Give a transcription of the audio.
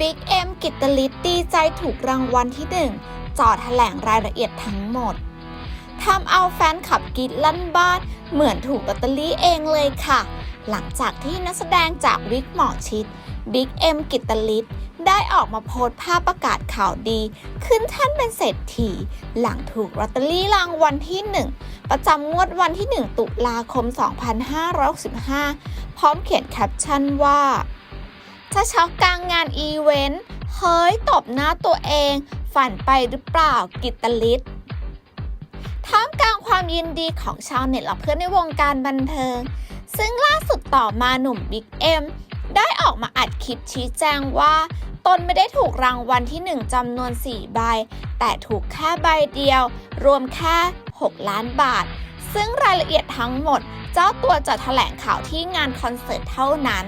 บิ๊กเอ็มกิตตลิตดีใจถูกรางวัลที่หนึ่งจอแถลงรายละเอียดทั้งหมดทำเอาแฟนขับกรีดลั่นบ้านเหมือนถูกลอตเตอรี่เองเลยค่ะ หลังจากที่นักแสดงจากวิกหมอชิดบิ๊กเอ็มกิตตลิตได้ออกมาโพสต์ภาพประกาศข่าวดี ขึ้นท่านเป็นเศรษฐี หลังถูกลอตเตอรี่รางวัลที่ 1 ประจำงวดวันที่ 1 ตุลาคม 2565 พร้อมเขียนแคปชั่นว่า จะช็อกกลางงานอีเวนต์เฮ้ยตบหน้าตัวเอง ฝันไปหรือเปล่ากิตตลิศท่ามกลางความยินดีของชาวเน็ตและเพื่อนในวงการบันเทิง ซึ่งล่าสุดต่อมาหนุ่มบิ๊กเอ็มได้ออกมาอัดคลิปชี้แจงว่า ตนไม่ได้ถูกรางวัลที่ 1จำนวน 4 ใบ แต่ถูกแค่ใบเดียว รวมแค่ 6 ล้านบาท ซึ่งรายละเอียดทั้งหมด เจ้าตัวจะแถลงข่าวที่งานคอนเสิร์ตเท่านั้น